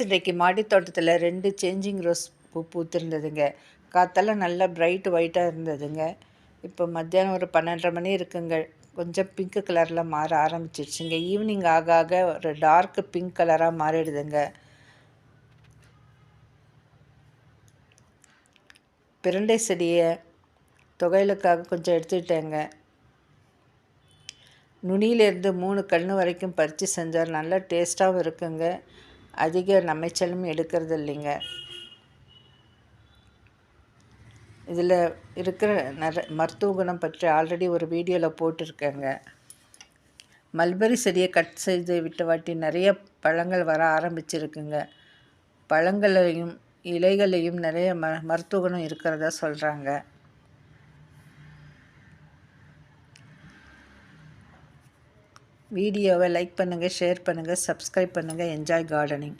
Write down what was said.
இன்றைக்கு மாடி தோட்டத்தில் ரெண்டு சேஞ்சிங் ரோஸ் பூ பூத்திருந்ததுங்க. காத்தெல்லாம் நல்லா பிரைட் ஒயிட்டாக இருந்ததுங்க. இப்போ மத்தியானம் ஒரு பன்னெண்டரை மணி இருக்குங்க. கொஞ்சம் பிங்க் கலரில் மாற ஆரம்பிச்சிருச்சுங்க. ஈவினிங் ஆக ஆக ஒரு டார்க் பிங்க் கலராக மாறிடுதுங்க. பிரண்டை செடியை தொகையிலுக்காக கொஞ்சம் எடுத்துக்கிட்டேங்க. நுனியிலேருந்து மூணு கன்று வரைக்கும் பறித்து செஞ்சால் நல்லா டேஸ்ட்டாகவும் இருக்குங்க. அதிக நமைச்சலும் எடுக்கிறது இல்லைங்க இதில் இருக்கிற நிற மருத்துவ குணம் பற்றி ஆல்ரெடி ஒரு வீடியோவில் போட்டிருக்கேங்க. மல்பரி செடியை கட் செய்து விட்ட வாட்டி நிறைய பழங்கள் வர ஆரம்பிச்சிருக்குங்க. பழங்களையும் இலைகளையும் நிறைய ம மருத்துவ குணம் இருக்கிறதா சொல்கிறாங்க வீடியோவை லைக் பண்ணுங்கள் ஷேர் பண்ணுங்கள் சப்ஸ்கிரைப் பண்ணுங்கள் என்ஜாய் கார்டனிங்